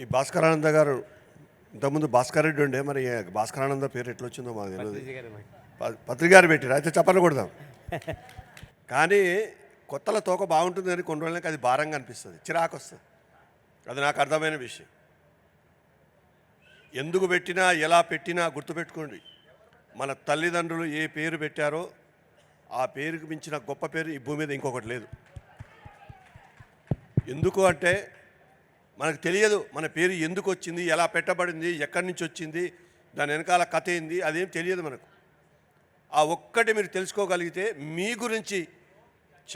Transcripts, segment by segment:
ఈ భాస్కరానంద గారు ఇంతకుముందు భాస్కర్ రెడ్డి ఉండే మరి భాస్కరానంద పేరు ఎట్లా వచ్చిందో మాకు. తెలియదు ప- పత్రిక గారు పెట్టారు అయితే చప్పట్లు కొడదాం. కానీ కొత్తల తోక బాగుంటుంది అని కొన్ని రోజులకి అది భారంగా అనిపిస్తుంది చిరాకు వస్తుంది. అది నాకు అర్థమైన విషయం. ఎందుకు పెట్టినా ఎలా పెట్టినా గుర్తుపెట్టుకోండి. మన తల్లిదండ్రులు ఏ పేరు పెట్టారో ఆ పేరుకు మించిన గొప్ప పేరు ఈ భూమి మీద ఇంకొకటి లేదు. ఎందుకు అంటే మనకు తెలియదు మన పేరు ఎందుకు వచ్చింది ఎలా పెట్టబడింది ఎక్కడి నుంచి వచ్చింది దాని వెనకాల కథ ఏంది అదేం తెలియదు మనకు. ఆ ఒక్కటి మీరు తెలుసుకోగలిగితే మీ గురించి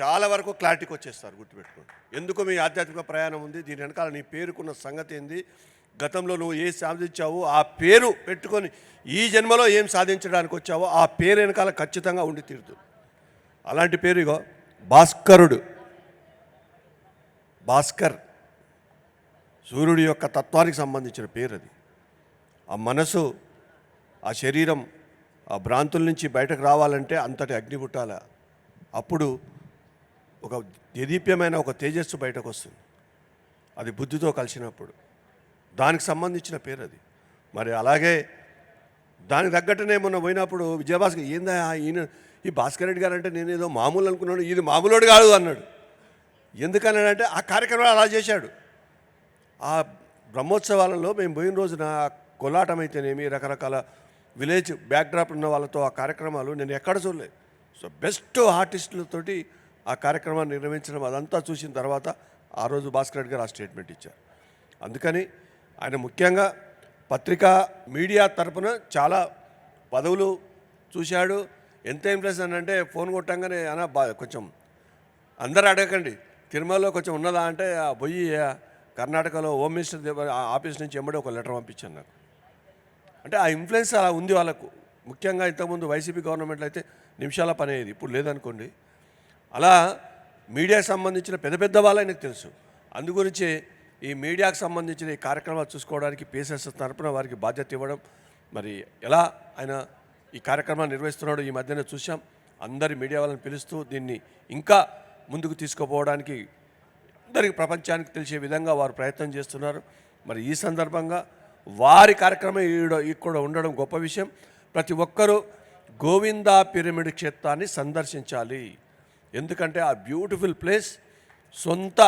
చాలా వరకు క్లారిటీకి వచ్చేస్తారు గుర్తుపెట్టుకోండి. ఎందుకు మీ ఆధ్యాత్మిక ప్రయాణం ఉంది దీని వెనకాల నీ పేరుకున్న సంగతి ఏంది గతంలో నువ్వు ఏ సాధించావో ఆ పేరు పెట్టుకొని ఈ జన్మలో ఏం సాధించడానికి వచ్చావో ఆ పేరు వెనకాల ఖచ్చితంగా ఉండి తీరుతుంది. అలాంటి పేరు ఇగో భాస్కరుడు. భాస్కర్. సూర్యుడి యొక్క తత్వానికి సంబంధించిన పేరు అది. ఆ మనసు ఆ శరీరం ఆ భ్రాంతుల నుంచి బయటకు రావాలంటే అంతటి అగ్ని పుట్టాల. అప్పుడు ఒక దేదీప్యమైన ఒక తేజస్సు బయటకు వస్తుంది. అది బుద్ధితో కలిసినప్పుడు. దానికి సంబంధించిన పేరు అది. మరి అలాగే దానికి తగ్గట్టునే మొన్న పోయినప్పుడు విజయభాస్కర్ ఏందా ఈయన ఈ భాస్కర్ రెడ్డి గారు అంటే నేను ఏదో మామూలు అనుకున్నాను ఇది మామూలుడు కాదు అన్నాడు. ఎందుకన్నాడంటే ఆ కార్యక్రమం అలా చేశాడు. ఆ బ్రహ్మోత్సవాలలో మేము పోయిన రోజున కోలాటం అయితేనేమి రకరకాల విలేజ్ బ్యాక్డ్రాప్ ఉన్న వాళ్ళతో ఆ కార్యక్రమాలు నేను ఎక్కడ చూడలేదు సో బెస్ట్ ఆర్టిస్టులతోటి ఆ కార్యక్రమాన్ని నిర్వహించడం అదంతా చూసిన తర్వాత ఆ రోజు భాస్కర్ రెడ్డి గారు ఆ స్టేట్మెంట్ ఇచ్చారు. అందుకని ఆయన ముఖ్యంగా పత్రికా మీడియా తరపున చాలా పదవులు చూశాడు. ఎంత ఇంప్రెస్ అని అంటే ఫోన్ కొట్టంగానే అన్న బా కొంచెం అందరు అడగకండి తిరుమలలో కొంచెం ఉన్నదా అంటే ఆ బొయ్యి కర్ణాటకలో హోమ్ మినిస్టర్ ఆ ఆఫీస్ నుంచి ఎంబడి ఒక లెటర్ పంపించాను నాకు. అంటే ఆ ఇన్ఫ్లుయెన్స్ అలా ఉంది వాళ్ళకు. ముఖ్యంగా ఇంతకుముందు వైసీపీ గవర్నమెంట్లో అయితే నిమిషాల పని అయ్యేది ఇప్పుడు లేదనుకోండి. అలా మీడియా సంబంధించిన పెద్ద పెద్ద వాళ్ళు ఆయనకు తెలుసు. అందుగురించి ఈ మీడియాకు సంబంధించిన ఈ కార్యక్రమాలు చూసుకోవడానికి పిఎస్ఎస్ తరపున వారికి బాధ్యత ఇవ్వడం మరి ఎలా ఆయన ఈ కార్యక్రమాన్ని నిర్వహిస్తున్నాడో ఈ మధ్యన చూసాం అందరి మీడియా వాళ్ళని పిలుస్తూ దీన్ని ఇంకా ముందుకు తీసుకుపోవడానికి అందరికీ ప్రపంచానికి తెలిసే విధంగా వారు ప్రయత్నం చేస్తున్నారు. మరి ఈ సందర్భంగా వారి కార్యక్రమం ఈడ ఇక్కడ ఉండడం గొప్ప విషయం. ప్రతి ఒక్కరూ గోవిందా పిరమిడ్ క్షేత్రాన్ని సందర్శించాలి. ఎందుకంటే ఆ బ్యూటిఫుల్ ప్లేస్ సొంత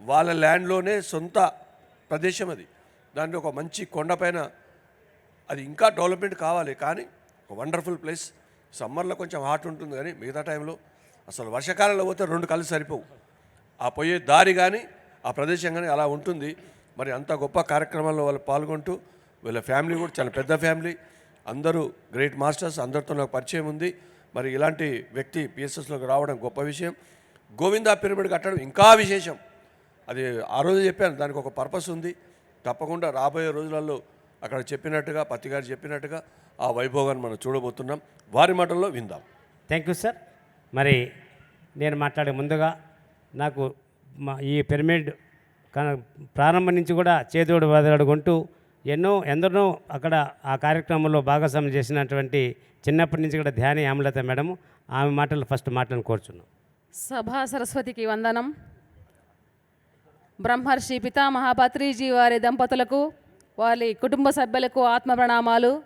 వాళ్ళ ల్యాండ్లోనే సొంత ప్రదేశం అది. దాంట్లో ఒక మంచి కొండపైన అది ఇంకా డెవలప్మెంట్ కావాలి. కానీ ఒక వండర్ఫుల్ ప్లేస్. సమ్మర్లో కొంచెం హాట్ ఉంటుంది కానీ మిగతా టైంలో అసలు వర్షాకాలంలో పోతే రెండు కళ్ళు సరిపోవు. ఆ పోయే దారి కానీ ఆ ప్రదేశం కానీ అలా ఉంటుంది. మరి అంత గొప్ప కార్యక్రమాల్లో వాళ్ళు పాల్గొంటూ వీళ్ళ ఫ్యామిలీ కూడా చాలా పెద్ద ఫ్యామిలీ. అందరూ గ్రేట్ మాస్టర్స్ అందరితో నాకు పరిచయం ఉంది. మరి ఇలాంటి వ్యక్తి పిఎస్ఎస్లోకి రావడం గొప్ప విషయం. గోవిందా పిరమిడ్ కట్టడం ఇంకా విశేషం. అది ఆ రోజు చెప్పాను దానికి ఒక పర్పస్ ఉంది. తప్పకుండా రాబోయే రోజులలో అక్కడ చెప్పినట్టుగా పత్తి చెప్పినట్టుగా ఆ వైభోగాన్ని మనం చూడబోతున్నాం. వారి మాటల్లో విందాం. థ్యాంక్ యూ సార్ మరి నేను మాట్లాడే ముందుగా నాకు మా ఈ పిరమిడ్ ప్రారంభం నుంచి కూడా చేదోడు వదలడుకుంటూ ఎన్నో ఎందరో అక్కడ ఆ కార్యక్రమంలో భాగస్వామ్యం చేసినటువంటి చిన్నప్పటి నుంచి కూడా ధ్యాని ఆమలత మేడం ఆమె మాటలు ఫస్ట్ మాటలను కోరుచున్నాం. సభా సరస్వతికి వందనం. బ్రహ్మర్షి పితామహాపత్రిజీ వారి దంపతులకు వారి కుటుంబ సభ్యులకు ఆత్మ ప్రణామాలు.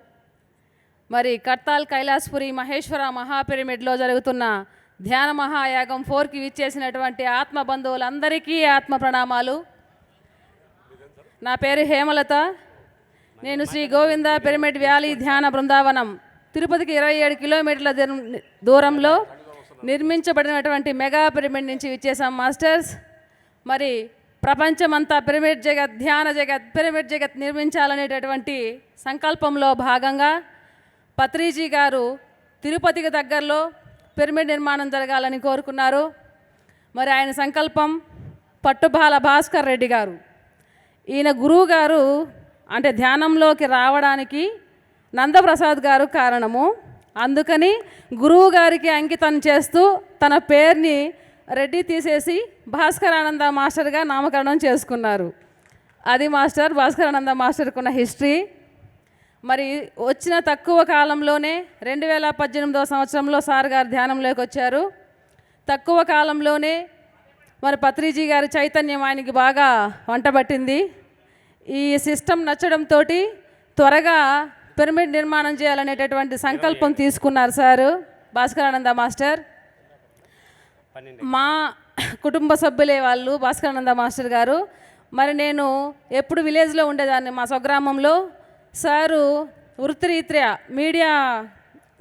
మరి కర్తాల్ కైలాస్పురి మహేశ్వర మహాపిరమిడ్లో జరుగుతున్న ధ్యాన మహాయాగం ఫోర్కి విచ్చేసినటువంటి ఆత్మ బంధువులందరికీ ఆత్మ ప్రణామాలు. నా పేరు హేమలత. నేను శ్రీ గోవింద పిరమిడ్ వ్యాలీ ధ్యాన బృందావనం తిరుపతికి ఇరవై ఏడు కిలోమీటర్ల దూరం- దూరంలో నిర్మించబడినటువంటి మెగా పిరమిడ్ నుంచి విచ్చేసాం మాస్టర్స్. మరి ప్రపంచమంతా పిరమిడ్ జగత్ ధ్యాన జగత్ పిరమిడ్ జగత్ నిర్మించాలనేటటువంటి సంకల్పంలో భాగంగా పత్రిజీ గారు తిరుపతికి దగ్గరలో పిరమిడ్ నిర్మాణం జరగాలని కోరుకున్నారు. మరి ఆయన సంకల్పం పట్టుబాల భాస్కర్ రెడ్డి గారు. ఈయన గురువు గారు అంటే ధ్యానంలోకి రావడానికి నందప్రసాద్ గారు కారణము. అందుకని గురువు గారికి అంకితం చేస్తూ తన పేరుని రెడ్డి తీసేసి భాస్కరానంద మాస్టర్గా నామకరణం చేసుకున్నారు. అది మాస్టర్ భాస్కరానంద మాస్టర్కున్న హిస్టరీ. మరి వచ్చిన తక్కువ కాలంలోనే రెండు వేల పద్దెనిమిదవ సంవత్సరంలో సార్ గారు ధ్యానంలోకి వచ్చారు. తక్కువ కాలంలోనే మరి పత్రిజీ గారి చైతన్యం ఆయనకి బాగా వంటబట్టింది ఈ సిస్టమ్ నచ్చడంతో త్వరగా పిరమిడ్ నిర్మాణం చేయాలనేటటువంటి సంకల్పం తీసుకున్నారు సారు భాస్కరానంద మాస్టర్. మా కుటుంబ సభ్యులే వాళ్ళు భాస్కరానంద మాస్టర్ గారు. మరి నేను ఎప్పుడు విలేజ్లో ఉండేదాన్ని మా స్వగ్రామంలో. సారు వృత్తిరీత్యా మీడియా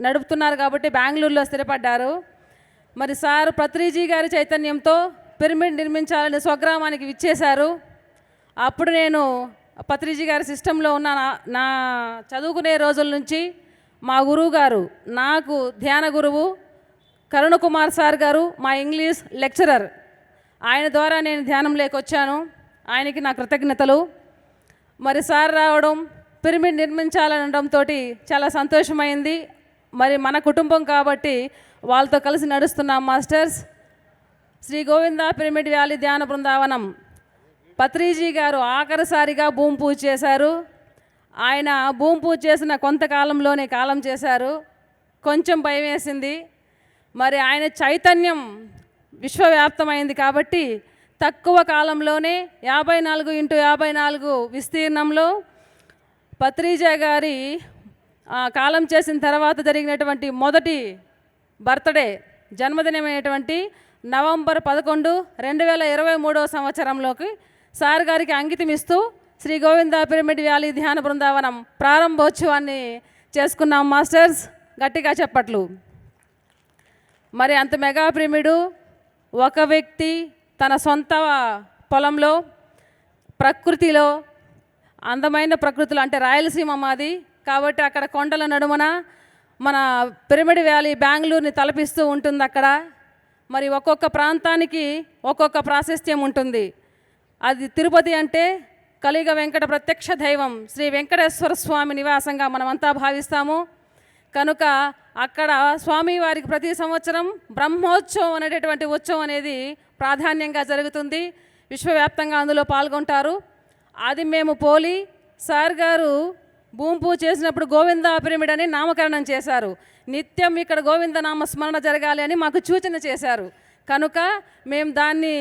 నడుపుతున్నారు కాబట్టి బెంగళూరులో స్థిరపడ్డారు. మరి సారు పత్రిజీ గారి చైతన్యంతో పిరమిడ్ నిర్మించాలని స్వగ్రామానికి విచ్చేశారు. అప్పుడు నేను పత్రిజీ గారి సిస్టంలో ఉన్న నా- నా చదువుకునే రోజుల నుంచి మా గురువు గారు నాకు ధ్యాన గురువు కరుణ కుమార్ సార్ గారు మా ఇంగ్లీష్ లెక్చరర్. ఆయన ద్వారా నేను ధ్యానం లేకొచ్చాను ఆయనకి నా కృతజ్ఞతలు. మరి సార్ రావడం పిరమిడ్ నిర్మించాలనడంతో చాలా సంతోషమైంది. మరి మన కుటుంబం కాబట్టి వాళ్ళతో కలిసి నడుస్తున్నాం masters. Shri Govinda Pyramid Valley Dhyana Brindavanam. Patriji గారు ఆఖరిసారిగా భూమి పూజ చేశారు. ఆయన భూమి పూజ చేసిన కొంతకాలంలోనే కాలం చేశారు. కొంచెం భయం వేసింది. మరి ఆయన చైతన్యం విశ్వవ్యాప్తమైంది కాబట్టి తక్కువ కాలంలోనే యాభై నాలుగు ఇంటూ యాభై నాలుగు విస్తీర్ణంలో పత్రిజ గారి ఆ, కాలం చేసిన తర్వాత జరిగినటువంటి మొదటి బర్త్డే జన్మదినమైనటువంటి నవంబర్ పదకొండు రెండు వేల ఇరవై మూడవ సంవత్సరంలోకి సార్ గారికి అంకితం ఇస్తూ శ్రీ గోవింద పిరమిడ్ వ్యాలీ ధ్యాన బృందావనం ప్రారంభోత్సవాన్ని చేసుకున్నాం మాస్టర్స్. గట్టిగా చెప్పట్లు. మరి అంత మెగా పిరమిడు ఒక వ్యక్తి తన సొంత పొలంలో ప్రకృతిలో అందమైన ప్రకృతులు అంటే రాయలసీమ మాది. కాబట్టి అక్కడ కొండల నడుమన మన పిరమిడ్ వ్యాలీ బెంగళూరుని తలపిస్తూ ఉంటుంది అక్కడ. మరి ఒక్కొక్క ప్రాంతానికి ఒక్కొక్క ప్రాశస్త్యం ఉంటుంది. అది తిరుపతి అంటే కలిగ వెంకట ప్రత్యక్ష దైవం. శ్రీ వెంకటేశ్వర స్వామి నివాసంగా మనమంతా భావిస్తాము. కనుక అక్కడ స్వామివారికి ప్రతి సంవత్సరం బ్రహ్మోత్సవం అనేటటువంటి ఉత్సవం అనేది ప్రాధాన్యంగా జరుగుతుంది. విశ్వవ్యాప్తంగా అందులో పాల్గొంటారు. అది మేము పోలి సార్ గారు భూమి పూజ చేసినప్పుడు గోవింద పిరమిడ్ అని నామకరణం చేశారు. నిత్యం ఇక్కడ గోవింద నామ స్మరణ జరగాలి అని మాకు సూచన చేశారు. కనుక మేము దాన్ని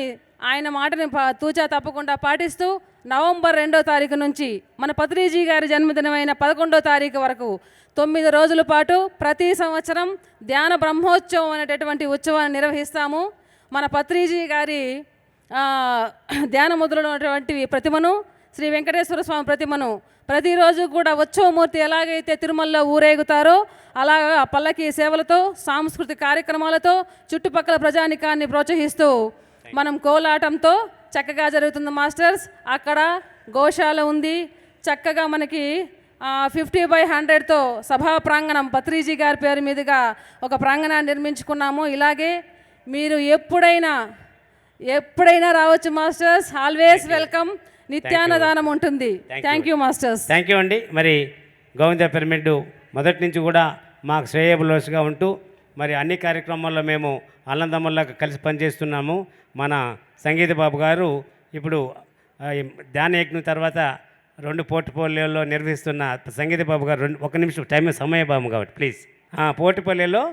ఆయన మాటని తూచా తప్పకుండా పాటిస్తూ నవంబర్ రెండో తారీఖు నుంచి మన పత్రిజీ గారి జన్మదినమైన పదకొండో తారీఖు వరకు తొమ్మిది రోజుల పాటు ప్రతి సంవత్సరం ధ్యాన బ్రహ్మోత్సవం అనేటటువంటి ఉత్సవాన్ని నిర్వహిస్తాము. మన పత్రిజీ గారి ధ్యాన ముద్రలు ఉన్నటువంటి ప్రతిమను శ్రీ వెంకటేశ్వర స్వామి ప్రతిమను ప్రతిరోజు కూడా ఉత్సవమూర్తి ఎలాగైతే తిరుమలలో ఊరేగుతారో అలాగా పల్లకి సేవలతో సాంస్కృతిక కార్యక్రమాలతో చుట్టుపక్కల ప్రజానికాన్ని ప్రోత్సహిస్తూ మనం కోలాటంతో చక్కగా జరుగుతుంది మాస్టర్స్. అక్కడ గోశాల ఉంది. చక్కగా మనకి ఫిఫ్టీ బై హండ్రెడ్తో సభా ప్రాంగణం పత్రిజీ గారి పేరు మీదుగా ఒక ప్రాంగణాన్ని నిర్మించుకున్నాము. ఇలాగే మీరు ఎప్పుడైనా ఎప్పుడైనా రావచ్చు మాస్టర్స్. Always welcome. నిత్యాన్నదానం ఉంటుంది. Thank you masters thank you అండి మరి గోవింద పిరమిడ్ మొదటి నుంచి కూడా మాకు శ్రేయబులోస్గా ఉంటూ మరి అన్ని కార్యక్రమాల్లో మేము అల్లందమ్మల్లాగా కలిసి పనిచేస్తున్నాము. మన సంగీత బాబు గారు ఇప్పుడు ధ్యాన యజ్ఞం తర్వాత రెండు పోర్ట్ఫోలియోలో నిర్వహిస్తున్న సంగీత బాబు గారు రెండు ఒక నిమిషం టైం సమయ బాబు కాబట్టి ప్లీజ్. పోర్ట్ఫోలియోలో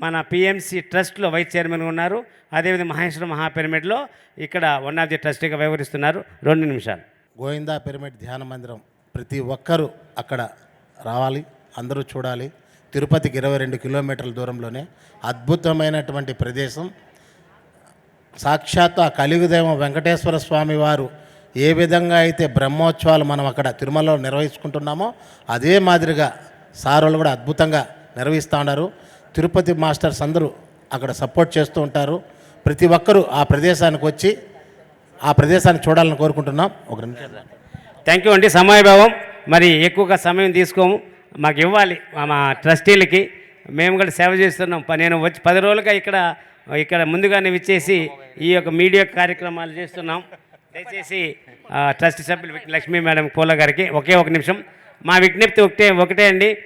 మన పిఎంసి ట్రస్ట్లో వైస్ చైర్మన్గా ఉన్నారు. అదేవిధంగా మహేశ్వర మహాపిరమిడ్లో ఇక్కడ వన్ ఆఫ్ ది ట్రస్టీగా వ్యవహరిస్తున్నారు. రెండు నిమిషాలు. గోవిందా పిరమిడ్ ధ్యాన మందిరం ప్రతి ఒక్కరూ అక్కడ రావాలి అందరూ చూడాలి. తిరుపతికి ఇరవై రెండు కిలోమీటర్ల దూరంలోనే అద్భుతమైనటువంటి ప్రదేశం. సాక్షాత్ ఆ కలియుగదేవం వెంకటేశ్వర స్వామి వారు ఏ విధంగా అయితే బ్రహ్మోత్సవాలు మనం అక్కడ తిరుమలలో నిర్వహించుకుంటున్నామో అదే మాదిరిగా సారోలు కూడా అద్భుతంగా నిర్వహిస్తూ ఉన్నారు. తిరుపతి మాస్టర్స్ అందరూ అక్కడ సపోర్ట్ చేస్తూ ఉంటారు. ప్రతి ఒక్కరూ ఆ ప్రదేశానికి వచ్చి ఆ ప్రదేశాన్ని చూడాలని కోరుకుంటున్నాం. ఒక నిమిషం. థ్యాంక్ యూ అండి. సమయభావం. మరి ఎక్కువగా సమయం తీసుకోము. మాకు ఇవ్వాలి మా- ట్రస్టీలకి. మేము కూడా సేవ చేస్తున్నాం. నేను వచ్చి పది రోజులుగా ఇక్కడ ఇక్కడ ముందుగానే విచ్చేసి ఈ యొక్క మీడియా కార్యక్రమాలు చేస్తున్నాం. దయచేసి ట్రస్ట్ సభ్యులు లక్ష్మీ మేడం పూల గారికి ఒకే ఒక నిమిషం. మా విజ్ఞప్తి ఒకటే ఒకటే అండి.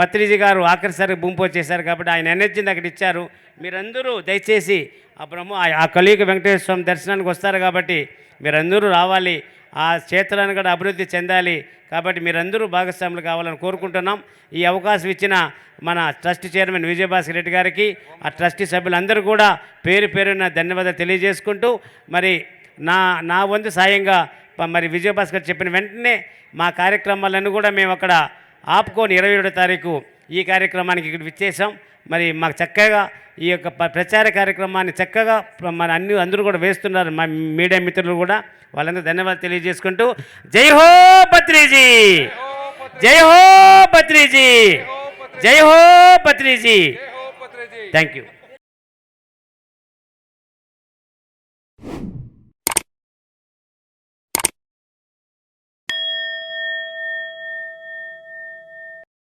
పత్రిజీ గారు ఆఖరిసారి గుంపు వచ్చేసారు కాబట్టి ఆయన ఎనర్జీని అక్కడ ఇచ్చారు. మీరందరూ దయచేసి ఆ బ్రహ్మ ఆ- కలియుగ వెంకటేశ్వర స్వామి దర్శనానికి వస్తారు కాబట్టి మీరందరూ రావాలి. ఆ క్షేత్రాన్ని కూడా అభివృద్ధి చెందాలి కాబట్టి మీరందరూ భాగస్వాములు కావాలని కోరుకుంటున్నాం. ఈ అవకాశం ఇచ్చిన మన ట్రస్ట్ చైర్మన్ విజయభాస్కర్ రెడ్డి గారికి ఆ ట్రస్టీ సభ్యులందరూ కూడా పేరు పేరున ధన్యవాదాలు తెలియజేసుకుంటూ మరి నా నా వంతు సాయంగా మరి విజయభాస్కర్ చెప్పిన వెంటనే మా కార్యక్రమాలను కూడా మేము అక్కడ ఆపుకొని ఇరవై ఏడో తారీఖు ఈ కార్యక్రమానికి ఇక్కడ విచ్చేసాం మరి మాకు చక్కగా ఈ యొక్క ప్రచార కార్యక్రమాన్ని చక్కగా మన అన్ని అందరూ కూడా వేస్తున్నారు. మా మీడియా మిత్రులు కూడా వాళ్ళందరూ ధన్యవాదాలు తెలియజేసుకుంటూ జై హో బత్రీజీ జై హో బత్రీజీ జై హో బత్రీజీ థ్యాంక్ యూ